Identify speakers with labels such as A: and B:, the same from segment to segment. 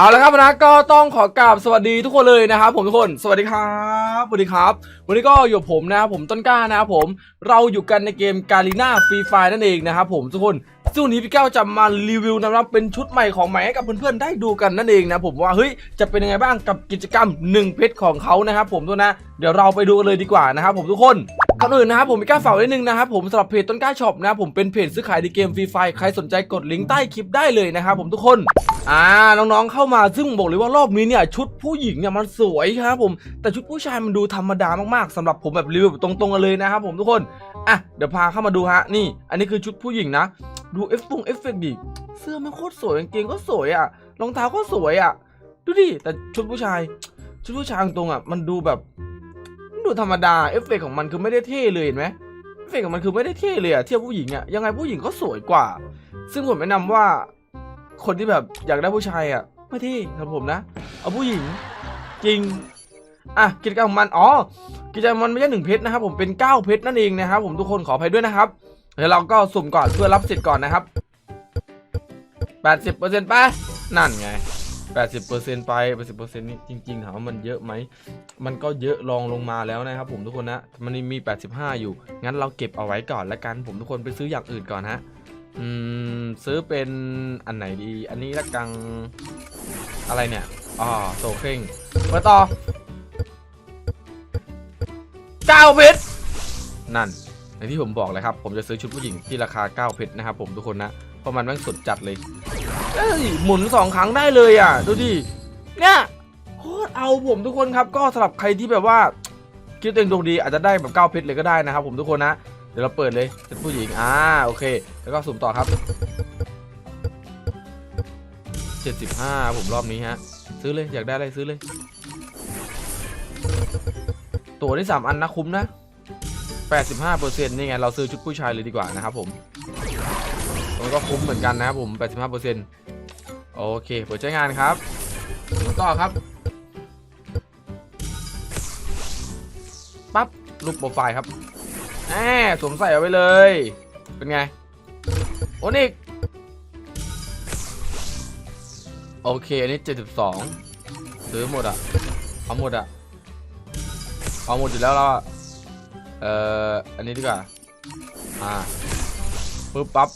A: เอาละครับนะก็ต้องขอกราบสวัสดีทุกคนเลยนะครับผมทุกคนสวัสดีครับสวัสดีครับ วันนี้ก็อยู่ผมนะครับผมต้นกล้านะครับผมเราอยู่กันในเกมกาลีนาฟรีไฟนั่นเองนะครับผมทุกคนซึ่งวันนี้พี่แก้วจะมารีวิวนะครับเป็นชุดใหม่ของใหม่ให้กับเพื่อนๆได้ดูกันนั่นเองนะผมว่าเฮ้ยจะเป็นยังไงบ้างกับกิจกรรม1เพชรของเขานะครับผมทุกนะ เดี๋ยวเราไปดูกันเลยดีกว่านะครับผมทุกคน ก่อนอื่นนะครับผมมีกล้าฝากไว้นิดนึงนะครับผมสำหรับเพจต้นกล้าช็อปนะผมเป็นเพจซื้อขายในเกมฟรีไฟใครสนใจกดลิงก์ใต้คลิปได้เลยนะครับผมทุกคนอ่าน้องๆเข้ามาซึ่งบอกเลยว่ารอบนี้เนี่ยชุดผู้หญิงเนี่ยมันสวยครับผมแต่ชุดผู้ชายมันดูธรรมดามากๆสำหรับผมแบบรีวิวแบบตรงๆกันเลยนะครับผมทุกคนอะเดี๋ยวพาเข้ามาดูฮะนี่ อันนี้คือชุดผู้หญิงนะ ดูเอฟฟงเอฟเฟกต์ดิเสื้อมันโคตรสวยกางเกงก็สวยอะรองเท้าก็สวยอะ ดูดิแต่ชุดผู้ชาย ชุดผู้ชายตรงอะมันดูแบบ ดูธรรมดาเอฟเฟกของมันคือไม่ได้เท่เลยเห็นไหมเอฟเฟกของมันคือไม่ได้เท่เลยอะเทียบผู้หญิงอะยังไงผู้หญิงก็สวยกว่า ซึ่งผมแนะนำว่า คนที่แบบอยากได้ผู้ชายอะไม่เท่สำหรับผมนะ เอาผู้หญิง จริงอะกิจกรรมของมันอ๋อกิจกรรมมันไม่ใช่หนึ่งเพชรนะครับผมเป็นเก้าเพชรนั่นเองนะครับผมทุกคนขออภัยด้วยนะครับเดี๋ยวเราก็สุ่มก่อนเพื่อรับสิทธิ์ก่อนนะครับแปดสิบเปอร์เซ็นต์ไปนั่นไง แปดสิบเปอร์เซ็นต์ไปแปดสิบเปอร์เซ็นต์นี่จริงๆถามว่ามันเยอะไหม มันก็เยอะลองลงมาแล้วนะครับผมทุกคนนะ มันมี 85 อยู่ งั้นเราเก็บเอาไว้ก่อนละกัน ผมทุกคนไปซื้ออย่างอื่นก่อนฮะ อืม ซื้อเป็นอันไหนดี อันนี้ละกัง อะไรเนี่ย อ๋อโซเคร่งเปิดต่อเก้าเพชรนั่นอย่างที่ผมบอกเลยครับ ผมจะซื้อชุดผู้หญิงที่ราคา 9 เพชรนะครับผมทุกคนนะ เพราะมันแม่งสุดจัดเลย เอ้ยหมุนสองครั้งได้เลยอะ ดูดิ เนี่ยโคตรเอาผมทุกคนครับ ก็สำหรับใครที่แบบว่า คิดตัวเองดวงดีอาจจะได้แบบเก้าเพชรเลยก็ได้นะครับ ผมทุกคนนะ เดี๋ยวเราเปิดเลยเป็นผู้หญิง อ่า โอเค แล้วก็สุ่มต่อครับ75ผมรอบนี้ฮะ ซื้อเลยอยากได้อะไรซื้อเลย ตัวที่3อันนะคุ้มนะ85%นี่ไงเราซื้อชุดผู้ชายเลยดีกว่านะครับผม มันก็คุ้มเหมือนกันนะครับผม 85%โอเคเปิดใช้งานครับแล้วก็ครับปั๊บรูปโปรไฟล์ครับแหมสวมใส่เอาไว้เลย เป็นไง โอนิกโอเค อันนี้ 72 ซื้อหมดอะ เอาหมดอะ เอาหมดอยู่แล้วเราอะเอ่อ อันนี้ดีกว่า อ่าปึ๊บปั๊บ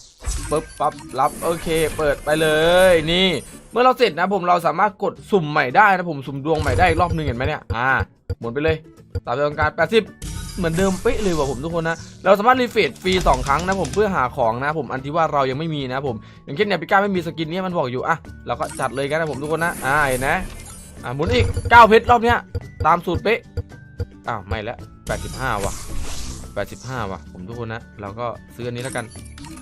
A: ปึ๊บปั๊บรับโอเค เปิดไปเลยนี่ เมื่อเราเสร็จนะผมเราสามารถกดสุ่มใหม่ได้นะผมสุ่มดวงใหม่ได้อีกรอบหนึงเห็นไหมเนี่ยอ่าหมุนไปเลยตามที่ต้องการ 80เหมือนเดิมเป๊ะเลยว่ะผมทุกคนนะ เราสามารถรีเฟรชฟรี 2 ครั้งนะผมเพื่อหาของนะผมอันที่ว่าเรายังไม่มีนะผมอย่างเช่นเนี่ยพิก้าไม่มีสกินเนี้มันบอกอยู่อะเราก็จัดเลยกันนะผมทุกคนนะอ่าเห็นนะอ่าหมุนอีก9เพชรรอบเนี้ยตามสูตรเป๊ะอ้าวไม่แล้ว85ว่ะ85ว่ะผมทุกคนนะเราก็ซื้ออันนี้แล้วกัน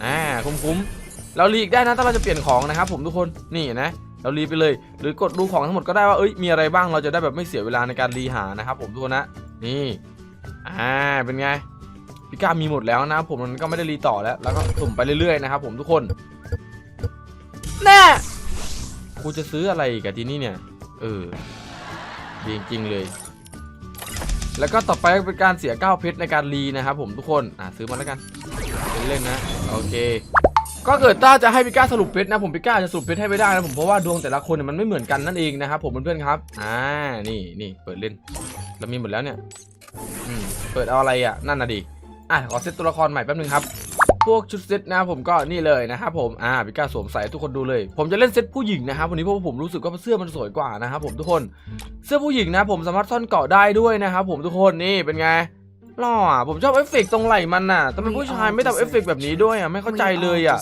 A: อ่าคุ้มๆเรารีกได้นะถ้าเราจะเปลี่ยนของนะครับผมทุกคนนี่นะเรารีไปเลย หรือกดดูของทั้งหมดก็ได้ว่าเอ้ยมีอะไรบ้างเราจะได้แบบไม่เสียเวลาในการรีหานะครับผมทุกคนนะนี่อ่าเป็นไงพี่ก้ามีหมดแล้วนะผมมันก็ไม่ได้รีต่อแล้ว แล้วก็สุ่มไปเรื่อยๆนะครับผมทุกคนแน่กูจะซื้ออะไรกับที่นี่เนี่ย เออดีจริงๆเลย แล้วก็ต่อไปเป็นการเสีย9เพชรในการรีนะครับผมทุกคนอ่าซื้อมาแล้วกัน เล่นนะ โอเค ก็เกิดต้าจะให้พิก้าสรุปเพชรนะ ผมพิก้าจะสรุปเพชรให้ไม่ได้นะผมเพราะว่าดวงแต่ละคนเนี่ยมันไม่เหมือนกันนั่นเองนะครับผมเพื่อนๆครับ อ่า นี่นี่เปิดเล่น เรามีหมดแล้วเนี่ยอืมเปิดเอาอะไรอะ นั่นน่ะดิ อะขอเซตตัวละครใหม่แป๊บนึงครับพวกชุดเซตนะผมก็นี่เลยนะครับผมอ่าพิก้าสวมใส่ทุกคนดูเลย ผมจะเล่นเซตผู้หญิงนะครับวันนี้เพราะว่าผมรู้สึกว่าเสื้อมันสวยกว่านะครับผมทุกคน เสื้อผู้หญิงนะผมสามารถซ่อนเกาะได้ด้วยนะครับผมทุกคนนี่เป็นไง หล่ออะผมชอบเอฟเฟกต์ตรงไหล่มันน่ะแต่เป็นผู้ชายไม่ทำเอฟเฟกต์แบบนี้ด้วยอะไม่เข้าใจเลยอะ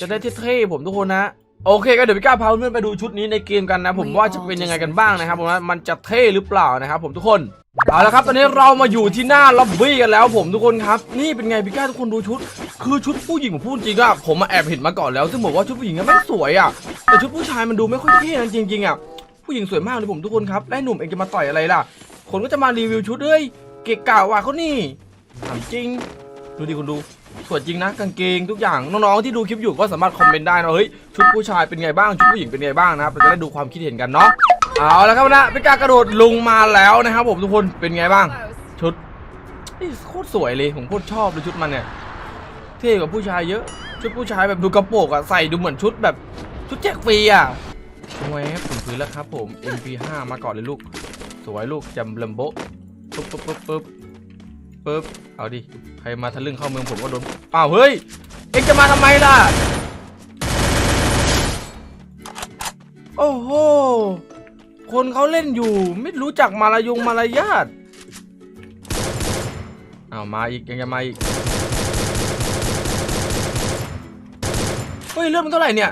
A: จะได้เท่ๆผมทุกคนนะ โอเคก็เดี๋ยวพี่ก้าวพาเพื่อนไปดูชุดนี้ในเกมกันนะ ผมว่าจะเป็นยังไงกันบ้างนะครับผมว่ามันจะเท่หรือเปล่านะครับผมทุกคนเอาละครับตอนนี้เรามาอยู่ที่หน้าล็อบบี้กันแล้วผมทุกคนครับ นี่เป็นไงพี่ก้าวทุกคนดูชุด คือชุดผู้หญิงผมพูดจริงอะผมมาแอบเห็นมาก่อนแล้วซึ่งบอกว่าชุดผู้หญิงอะไม่งสวยอะแต่ชุดผู้ชายมันดูไม่ค่อยเท่นะจริงๆอะผู้หญิงสวยมากเลยผมทุกคนครับและหนุ่มเองจะมาต่อยอะไรล่ะ คนก็จะมารีวิวชุดเอ้ย เกะกะว่ะเขานี่ถามจริง ดูดิคุณดูสวยจริงนะกางเกงทุกอย่างน้องๆที่ดูคลิปอยู่ก็สามารถคอมเมนต์ได้นะเฮ้ยชุดผู้ชายเป็นไงบ้างชุดผู้หญิงเป็นไงบ้างนะครับเราจะได้ดูความคิดเห็นกันเนาะเอาละครับนะเป็นการกระโดดลงมาแล้วนะครับผมทุกคนเป็นไงบ้าง ชุดนี่โคตรสวยเลยผมโคตรชอบเลยชุดมันเนี่ยเท่กว่าผู้ชายเยอะ ชุดผู้ชายแบบดูกระโปงอะใส่ดูเหมือนชุดแบบชุดแจกฟรีอะแวบถึงพื้นแล้วครับผม MP5 มาก่อนเลยลูก สวยลูกจำลำโบ ปุ๊บปุ๊บปุ๊บปุ๊บปุ๊บเอาดิ ใครมาทะลึ่งเข้าเมืองผมก็โดนอ้าวเฮ้ย เอ็งจะมาทำไมล่ะ โอ้โห คนเขาเล่นอยู่ ไม่รู้จักมารยงมารยาทอ้าวมาอีกยังจะมาอีก เฮ้ยเลือดมันเท่าไหร่เนี่ย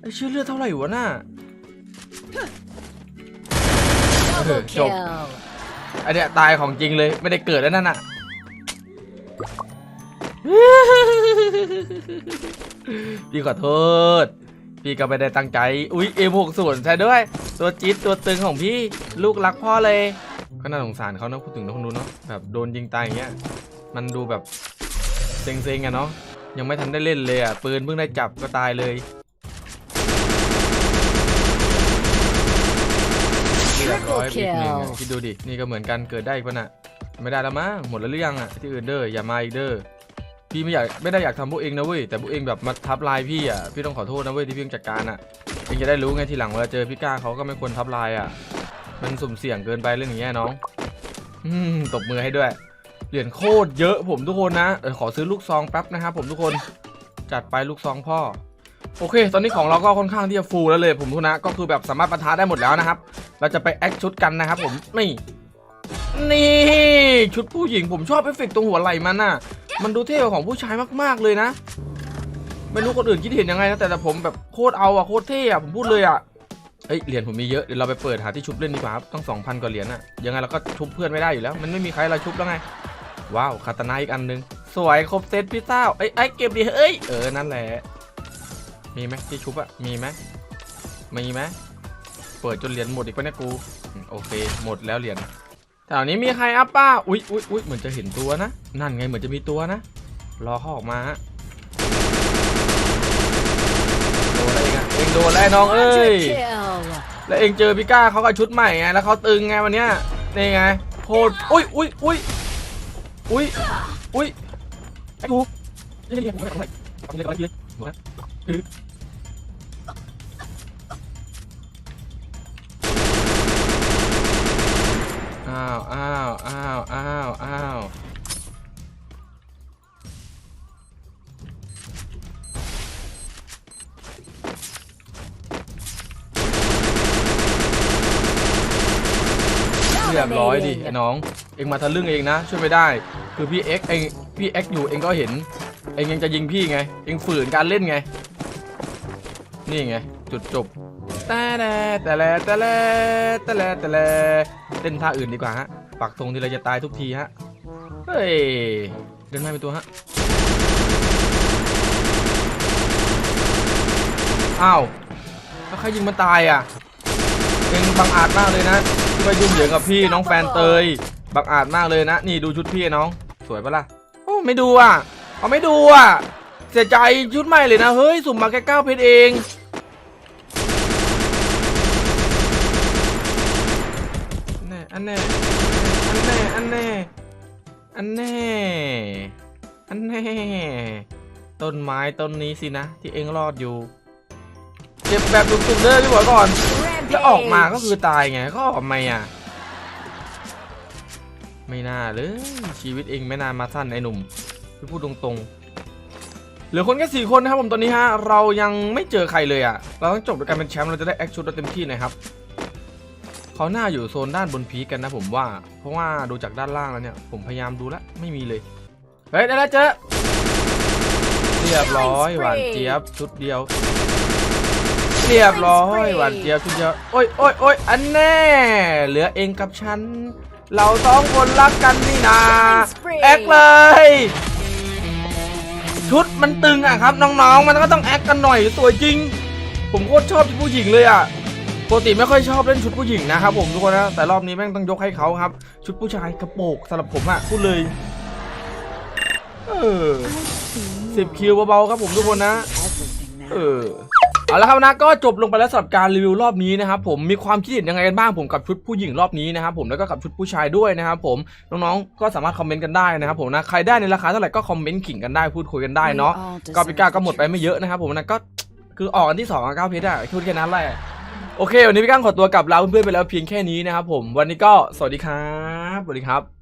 A: ไอ้เชื่อเลือดเท่าไหร่วะน่ะ
B: Double
A: Chụp.
B: kill.
A: อันเนี้ยตายของจริงเลยไม่ได้เกิดแล้วนั่นน่ะพี่ขอโทษ พี่ก็ไม่ได้ตั้งใจ อุ๊ยเอ็มหกส่วนใช่ด้วย ตัวจี๊ดตัวตึงของพี่ลูกรักพ่อเลยก็น่าสงสารเขานะพูดถึงน้องนู้นเนาะแบบโดนยิงตายอย่างเงี้ย มันดูแบบเซ็งๆอะเนาะยังไม่ทันได้เล่นเลยอะปืนเพิ่งได้จับก็ตายเลยเรียบร้อยอีกหนึ่งอะคิดดูดิ นี่ก็เหมือนกันเกิดได้อีกปะน่ะ ไม่ได้แล้วมั้งหมดแล้วหรือยังอะที่อื่นเด้ออย่ามาอีกเด้อพี่ไม่อยากไม่ได้อยากทำพวกเองนะเว้ยแต่พวกเองแบบมาทับลายพี่อะพี่ต้องขอโทษนะเว้ยที่พี่เพิ่งจัดการอะเองจะได้รู้ไงทีหลังเวลาเจอพี่ก้าเขาก็ไม่ควรทับลายอะมันสุ่มเสี่ยงเกินไปเรื่องอย่างเงี้ยน้องอืมตบมือให้ด้วยเหรียญโคตรเยอะผมทุกคนนะเออขอซื้อลูกซองแป๊บนะครับผมทุกคนจัดไปลูกซองพ่อ โอเค ตอนนี้ของเราก็ค่อนข้างที่จะฟูลแล้วเลย ผมทุกนะก็คือแบบสามารถปะทะได้หมดแล้วนะครับ เราจะไปแอคชุดกันนะครับผมนี่นี่ชุดผู้หญิงผมชอบเอฟเฟกตรงหัวไหล่มันน่ะ มันดูเท่ของผู้ชายมากๆเลยนะ ไม่รู้คนอื่นคิดเห็นยังไงนะแต่แต่ผมแบบโคตรเอาอะโคตรเท่อะผมพูดเลยอะเอ้ยเหรียญผมมีเยอะเดี๋ยวเราไปเปิดหาที่ชุบเล่นดีกว่าครับต้องสองพันกว่าเหรียญอะยังไงเราก็ชุบเพื่อนไม่ได้อยู่แล้ว มันไม่มีใครเราชุบแล้วไง ว้าวคาตานาอีกอันหนึง สวยครบเซตพี่เต้าเอ้ยไอ้เก็บดิเอ้ยเออนั่นแหละ มีไหมที่ชุบอะมีไหมมีไหม เปิดจนเหรียญหมดอีกปะเนี่ยกูโอเค หมดแล้วเหรียญแถวนี้มีใครอัพป้าอุ๊ยอุ๊ยอุ๊ยเหมือนจะเห็นตัวนะ นั่นไงเหมือนจะมีตัวนะ รอเขาออกมาฮะโดนอะไรกอะเองโดนแล้วน้องเอ้ย แล้วเองเจอพี่ก้าเขากับชุดใหม่ไงแล้วเขาตึงไงวันเนี้ยนี่ไงโคตรอุ้ยอุ้ยอุ้ยอุ้ยอุ้ยไอ้กูเรียกผมไปเอาไปเอาไปเลยเอาไปเลยเอาไปเลยอ้ เรียบร้อยดิไอ้น้อง เองมาทะลึ่งเองนะ ช่วยไม่ได้ คือพี่เอ็กเองพี่เอ็กอยู่เองก็เห็น เองยังจะยิงพี่ไง เองฝืนการเล่นไง นี่ไง จุดจบแต่แลแต่แลแต่แลแต่แลแต่แลเล่นท่าอื่นดีกว่าฮะ ปักธงทีไรจะตายทุกทีฮะ เฮ้ย เดินมาเป็นตัวฮะ อ้าว แล้วใครยิงมันตายอะ เองบังอาจมากเลยนะ ที่มายุ่งเหยิงกับพี่น้องแฟนเตย บังอาจมากเลยนะ นี่ดูชุดพี่น้อง สวยปะล่ะ โอ้ไม่ดูอะ เอาไม่ดูอะ เสียใจชุดใหม่เลยนะ เฮ้ย สุ่มมาแค่เก้าเพชรเองแน่อันแน่ อันแน่ อันแน่ อันแน่ อันแน่ ต้นไม้ต้นนี้สินะ ที่เองรอดอยู่ เจ็บแบบจุกๆเด้อพี่บอกก่อน แล้วออกมาก็คือตายไงก็ออกมาอะ ไม่น่าเลยชีวิตเองไม่น่ามาสั้นไอ้หนุ่มพี่พูดตรงๆเหลือคนแค่สี่คนนะครับผมตอนนี้ฮะเรายังไม่เจอใครเลยอะ เราต้องจบด้วยการเป็นแชมป์เราจะได้แอคชุดเราเต็มที่นะครับเขาหน้าอยู่โซนด้านบนพีกันนะผมว่า เพราะว่าดูจากด้านล่างแล้วเนี่ย ผมพยายามดูแล้วไม่มีเลยเฮ้ยได้แล้วเจอเรียบร้อยหวานเจี๊ยบชุดเดียว เรียบร้อยหวานเจี๊ยบชุดเดียวโอ้ยโอ้ยโอ้ยอันแน่ เหลือเองกับฉัน เราสองคนรักกันนี่นาแอคเลย ชุดมันตึงอะครับ น้องๆ มันก็ต้องแอคกันหน่อยสวยจริง ผมโคตรชอบชุดผู้หญิงเลยอะปกติไม่ค่อยชอบเล่นชุดผู้หญิงนะครับผมทุกคนนะแต่รอบนี้แม่งต้องยกให้เขาครับ ชุดผู้ชายกระโปรงสำหรับผมอะพูดเลยเออสิบคิวเบาๆครับผมทุกคนนะ
B: Everything
A: เอ
B: now.
A: อ เอาละครับนะก็จบลงไปแล้วสำหรับการรีวิวรอบนี้นะครับผมมีความคิดเห็นยังไงกันบ้างผมกับชุดผู้หญิงรอบนี้นะครับผมแล้วก็กับชุดผู้ชายด้วยนะครับผมน้องๆก็สามารถคอมเมนต์กันได้นะครับผมนะใครได้ในราคาเท่าไหร่ก็คอมเมนต์ขิงกันได้พูดคุยกันได้เนาะกาปิก้าก็หมดไปไม่เยอะนะครับผมนะก็คือออกอันที่2องเก้าเพชรอะพูดแค่นั้นแหละโอเควันนี้พี่ก้างขอตัวกลับลาเพื่อนๆไปแล้วเพียงแค่นี้นะครับผมวันนี้ก็สวัสดีครับสวัสดีครับ